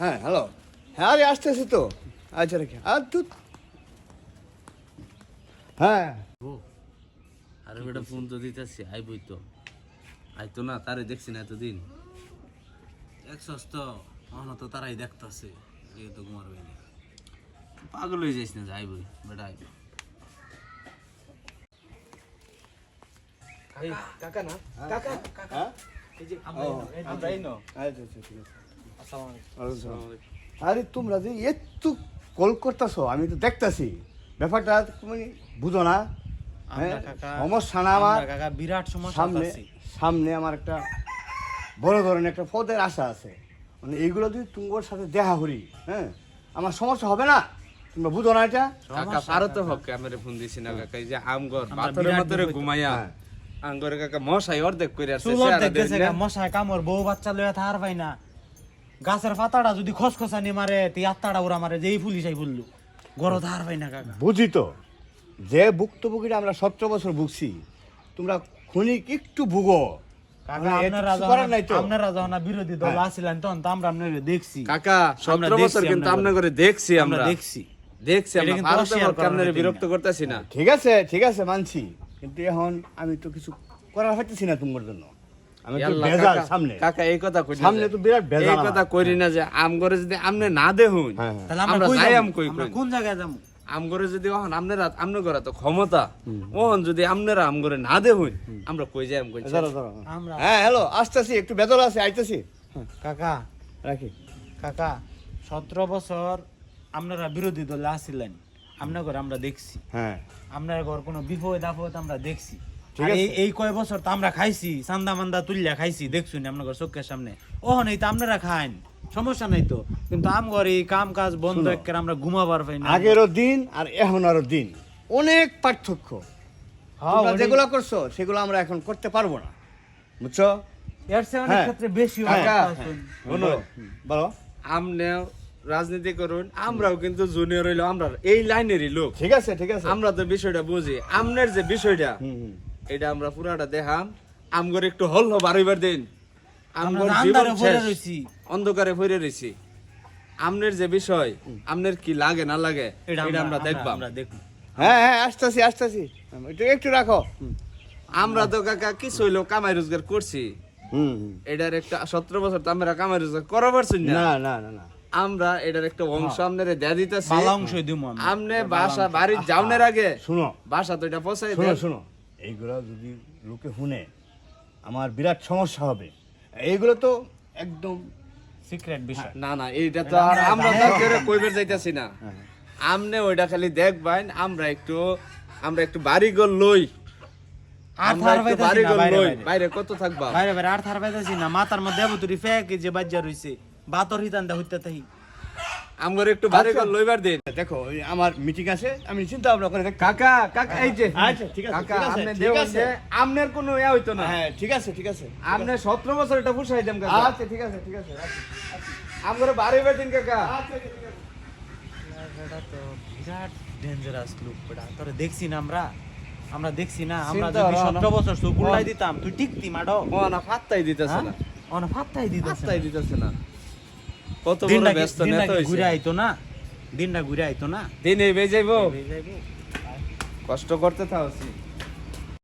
হ্যাঁ হ্যালো হ্যাঁ আরে আসতেছি তো। আচ্ছা রেখে। আর তুই? হ্যাঁ। আরে বেটা ফোন তো দিতেছি আইবই তো। আইতো না তারে দেখছি না এতদিন। একশোস তো অহন তো তারাই দেখতাছে। এই তো ঘুমার হইনি পাগল হয়ে যাইস না যে আইবই। বেটা আইবই কাকা না? কাকা কাকা। এই যে আমরা আমরা এই নো আচ্ছা আচ্ছা ঠিক আছে। আরে তোমরা যে একটু কল করতেছো আমি তো দেখতাছি। ব্যাপারটা তুমি বুঝো না। হ্যাঁ আমরা কাকা সমস্যা না আমার বিরাট সমস্যা সামনে সামনে আমার একটা বড় ধরনের একটা পদের আশা আছে। মানে এইগুলো যদি তুঙ্গর সাথে দেখা করি হ্যাঁ আমার সমস্যা হবে না? তোমরা বুঝো না এটা? কাকা পারো তো হোক ক্যামেরা ফোন দিছি না কাকা এই যে আমগর পাথরের। ঘুমাইয়া হ্যাঁ। কাকা মশাই অর্ধেক করে দেখলে। মশায় কামড় বউ বাচ্চা লইয়া থার পাই না। গাছের পাতাটা যদি খসখসানি মারে তি আত্মাটা উড়া মারে যেই ফুলি সেই ফুললু গড় ধার পাই না কাকা। বুঝি তো। যে ভুক্তভোগীরা আমরা সতেরো বছর ভুগছি তোমরা ক্ষণিক একটু ভুগো। কাকা আপনারা যখন আপনারা যখন বিরোধী দল হ্যাঁ। আসছিলেন তখন তো আমরা আপনারা দেখছি। কাকা সতেরো দেখছি বছর কিন্তু আমরা আমরা করে দেখছি আমরা আমরা। দেখছি। দেখছি এটা আমরা। কিন্তু পারো অস্বীকার করার আপনারা মতোই বিরক্ত করতেছি না। ঠিক আছে ঠিক আছে মানছি। কিন্তু এখন আমি তো কিছু করার হইতেছি না তোমার জন্য। কাকা, এই কথা কই সামনে তো বিরাট বেজাল এই কথা করি না যে আমগরে যদি আমনে না দেহুন হ্যাঁ, হ্যাঁ। তাহলে আমরা আমরা যাই আম কই কই। কোন জায়গায় যাব? আমগরে যদি ওহন আমনেরা আমনে তো ক্ষমতা। ওহন যদি আমনেরা আমগরে না দেহুন আমরা কই যাই আম কই দাঁড়াও, দাঁড়াও। আমরা হ্যাঁ হ্যালো আসতেছি একটু বেদল আছে আইতেছি। কাকা। রাখি। কাকা সতেরো বছর আপনারা বিরোধী দলে আসছিলেন আপনার ঘর আমরা দেখছি। হ্যাঁ। আপনার ঘর কোনো বিপদ আপদ আমরা দেখছি। এই এই কয় বছর তো আমরা খাইছি চান্দা মান্দা তুললে খাইছি দেখছুন আপনার চোখের সামনে। ওহ নেই তো আপনারা খান সমস্যা নাই তো। কিন্তু আম ঘর কাম কাজ বন্ধ একের আমরা ঘুমাবার পাই না। আগেরও দিন আর এখনেরও দিন। অনেক পার্থক্য। হ্যাঁ, তোমরা যেগুলো করছ সেগুলো আমরা এখন করতে পারব না। বুঝছ? এর হ্যাঁ। ক্ষেত্রে বেশি বলো আমনে রাজনীতি করুন আমরাও কিন্তু জুনিয়র হইল আমরা এই লাইনেরই লোক। ঠিক আছে ঠিক আছে। আমরা তো বিষয়টা বুঝি। আমনের যে বিষয়টা হুম, হুম। এটা আমরা পুরাটা দেখাম। আমগর একটু হল বারইবার দিন। আমগর জীবন। অন্ধকারে পড়ে রইছি। আমনের যে বিষয় আমনের কি লাগে না লাগে এটা আমরা দেখবাম। আমরা দেখব। হ্যাঁ হ্যাঁ আসতেছি আসতেছি। একটু একটু রাখো। আমরা তো কাকা কিছু হইল কামাই রোজগার করছি। এটার একটা সতেরো বছর তো আমরা কামাই রোজগার করা পারছি না। না না না আমরা এটার একটা অংশ আমনের দেয়া দিতেছি। অংশই দিমু আমনে বাসা বাড়ির যাওনের আগে শুনো। বাসা তো এটা পৌঁছাই শুনো শুনো। এইগুলো যদি লোকে শুনে আমার বিরাট সমস্যা হবে। এইগুলো তো একদম সিক্রেট বিষয়। না না এইটা তো আর আমরা তো কইবার যাইতাছি না। আমনে ওইটা খালি দেখবাইন আমরা একটু আমরা একটু বাড়ি ঘর লই। আর আমরা থার একটু না বাইরে লই। বাইরে। বাইরে কত থাকবা? বাইরে বাইরে আর থার পাইতাছি না। মাথার মধ্যে এবুতুরি ফেকে যে বাজ্জা রইছে। বাতর হিতান দা হইতে তাই আমগর একটু বাড়ি ঘর লইবার দিন। দেখো আমার মিটিং আছে আমি চিন্তা ভাবনা করে কাকা কাকা এই যে। আচ্ছা, ঠিক আছে, কাকা আপনি। যে আমনের কোনো ইয়া হইতো না। হ্যাঁ ঠিক আছে ঠিক আছে। আপনি সতেরো বছর এটা পুষাই দেন কাকা। আচ্ছা ঠিক আছে ঠিক আছে। আমগরে বাড়ি বেদিন কাকা। আচ্ছা আচ্ছা, ঠিক আছে। এটা তো বিরাট ডেঞ্জারাস লুক বেটা। তোরে দেখছি না আমরা। আমরা দেখছি না আমরা যদি করো না। সতেরো বছর সুকুল্লাই দিতাম তুই টিকতি মাডো। ও না ফাত্তাই দিতেছে হ্যাঁ? না। অন ফাত্তাই দিতাছে ফাত্তাই দিতেছে না। কত বড় ব্যস্ত ঘুরে আইতো না? দিনটা ঘুরে আইতো না? দিনে বেজাইবো। কষ্ট করতে থাকছি